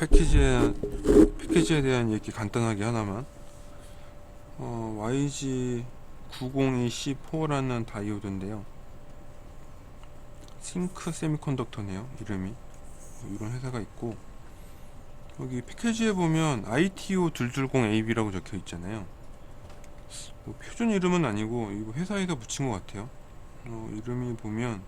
패키지에 패키지에 대한 얘기 간단하게 하나만. 어, YG 902C4라는 다이오드인데요. 싱크 세미컨덕터네요. 이름이 이런 회사가 있고 여기 패키지에 보면 ITO 220AB라고 적혀 있잖아요. 뭐 표준 이름은 아니고 이거 회사에서 붙인 것 같아요. 어, 이름이 보면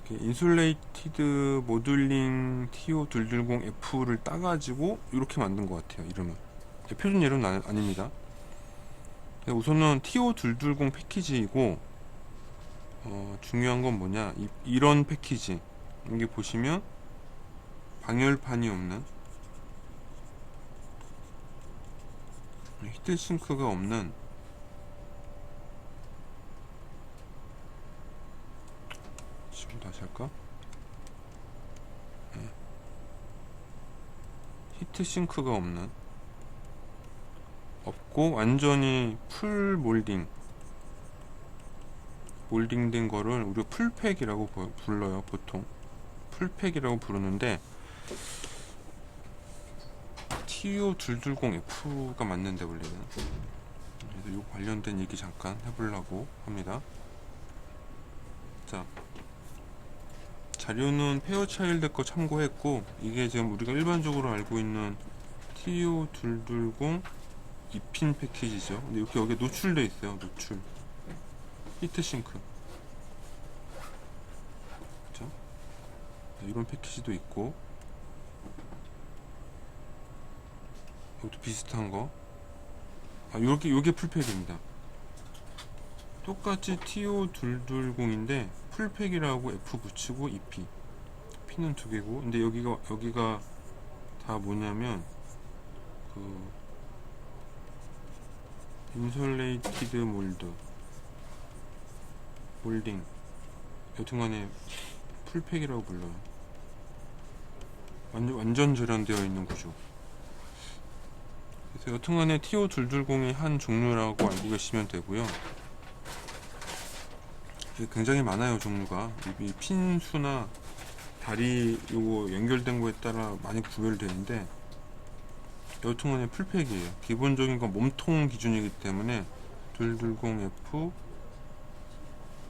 어, 이게 인슐레이티드 모듈링 TO220F를 따가지고 이렇게 만든 것 같아요. 이름을 네, 표준 이름은 아, 아닙니다. 네, 우선은 TO220 패키지이고 어, 중요한 건 뭐냐 이, 이런 패키지 여기 보시면 방열판이 없는 히트싱크가 없는 지금 다시 할까? 네. 히트 싱크가 없는 없고 완전히 풀 몰딩 몰딩된 거를 우리 풀팩이라고 부- 불러요 보통 풀팩이라고 부르는데 TO220F가 맞는데 원래는 그래서 요 관련된 얘기 잠깐 해보려고 합니다 자 자료는 페어차일드 거 참고했고 이게 지금 우리가 일반적으로 알고 있는 TO220 2핀 패키지죠 근데 이렇게 여기 노출돼 있어요 노출 히트싱크 그죠? 네, 이런 패키지도 있고 이것도 비슷한 거. 아, 요게, 요게 풀팩입니다. 똑같이 TO220인데 풀팩이라고 F 붙이고 EP. P는 두 개고. 근데 여기가, 여기가 다 뭐냐면, 그, 인솔레이티드 몰드. 몰딩. 여튼간에 풀팩이라고 불러요. 완전, 완전 절연되어 있는 구조. 그래서 여튼간에 TO220이 한 종류라고 알고 계시면 되고요. 굉장히 많아요 종류가 이 핀 수나 다리 요거 연결된 거에 따라 많이 구별되는데 여튼간에 풀팩이에요. 기본적인 건 몸통 기준이기 때문에 220F 5,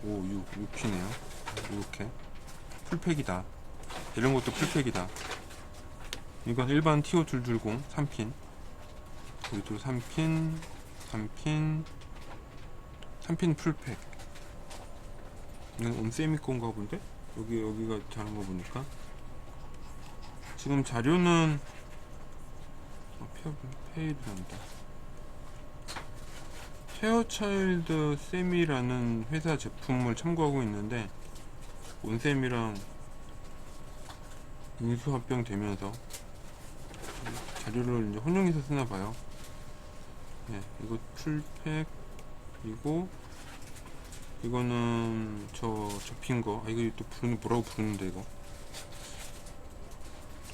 6, 6피네요. 이렇게 풀팩이다. 이런 것도 풀팩이다. 이건 일반 TO220 3핀. 여기도 3핀, 3핀, 3핀 풀팩. 이건 온세미 건가 본데? 여기, 여기가 자는 거 보니까. 지금 자료는, 어, 페어, 페이드란다. 페어차일드 세미라는 회사 제품을 참고하고 있는데, 온세미랑 인수합병 되면서 자료를 이제 혼용해서 쓰나 봐요. 네, 이거 풀팩 그리고 이거는 저 접힌 거. 아 이거 또 부르는 뭐라고 부르는데 이거.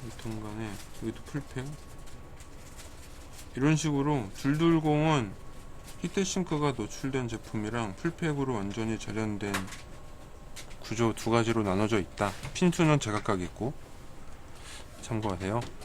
여튼간에 이것도 풀팩. 이런 식으로 둘둘공은 히트싱크가 노출된 제품이랑 풀팩으로 완전히 절연된 구조 두 가지로 나눠져 있다. 핀수는 제각각 있고 참고하세요.